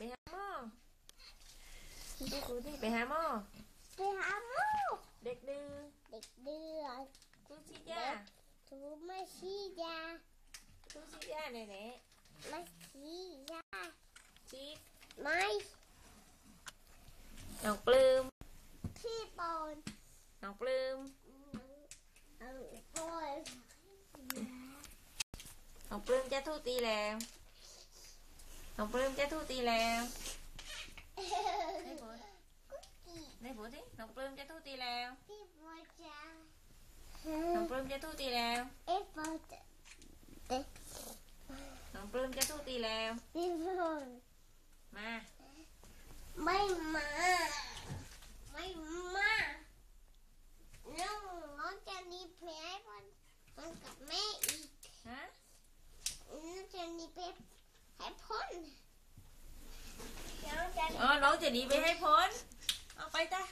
ไปหาหมอดูดูดิไปหาหมอไปหาหมอเด็กดื้อเด็กเดือดทุกชิยาถูไม่ชี้ยาทุกชิยาไหนไหนไม่ชี้ยาชีสไม่น้องปลื้มพี่ปอนน้องปลื้มเอาปอนน้องปลื้มจะทูตีแล้ว น้องปลื้มจะทูตีแล้วได้ผลได้ผลสิน้องปลื้มจะทูตีแล้วพี่ปอนจ้าน้องปลื้มจะทูตีแล้วเอฟปอนเด็กน้องปลื้มจะทูตีแล้วพี่ปอนมาไม่มาไม่มาน้องน้องจะหนีไปให้ปอนปอนกับแม่อีก ฮะ น้องจะหนีไปให้พ้นน้องจะ อ๋อน้อง จะหนีไปให้พ้น เอาไปจ้ะ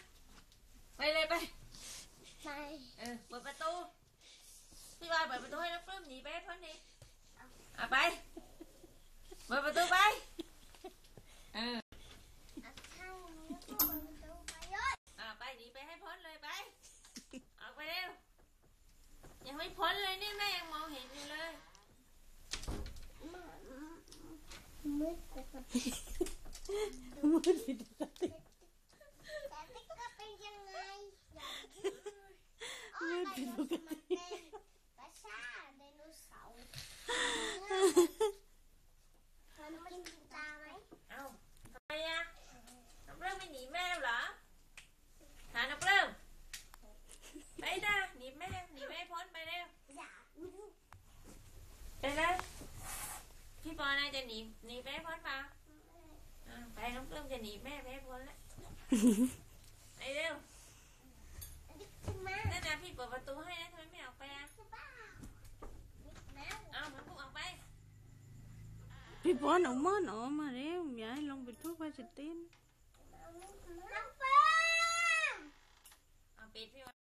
ไปเลยไป ไปเออเปิดประตู พี่บายเปิดประตูให้น้องปลื้มหนีไปให้พ้นดิเอาไป เปิดประตูไป เออเอาข้างนี้ก็เปิดประตูไปเลยอ่าไปหนีไปให้พ้นเลยไปออกไปเร็วยังไม่พ้นเลยนี่แม่ยังมองเห็นอยู่เลยมามืดปกติ มืดผิดปกติแต่ติ๊กก็เป็นยังไงอย่างนี้อ๋อไดโนเสาร์มันเป็นกระชาไดโนเสาร์มันกินตาไหมเอ้าทำไมอะน้องปลื้มไม่หนีแม่เหรอหาน้องปลื้มไปจ้ะหนีแม่หนีแม่พ้นไปเร็วอยากรู้ไปเลยพี่ปอนายจะหนีหนีไปให้พ้นมาอ่า ไปน้องปลื้มจะหนีแม่ไปให้พ้นแล้วไปเร็วดิ๊กขึ้นมานั่นนะพี่เปิดประตูให้นะทำไมไม่ออกไปอะคือบ้าดิ๊กแมวเอามันพุ่งออกไป พี่ปอนออกมาหนอมาเร็วอย่าให้ลงไปทุบพลาสติกน้องเฟิร์มเอาปิดพี่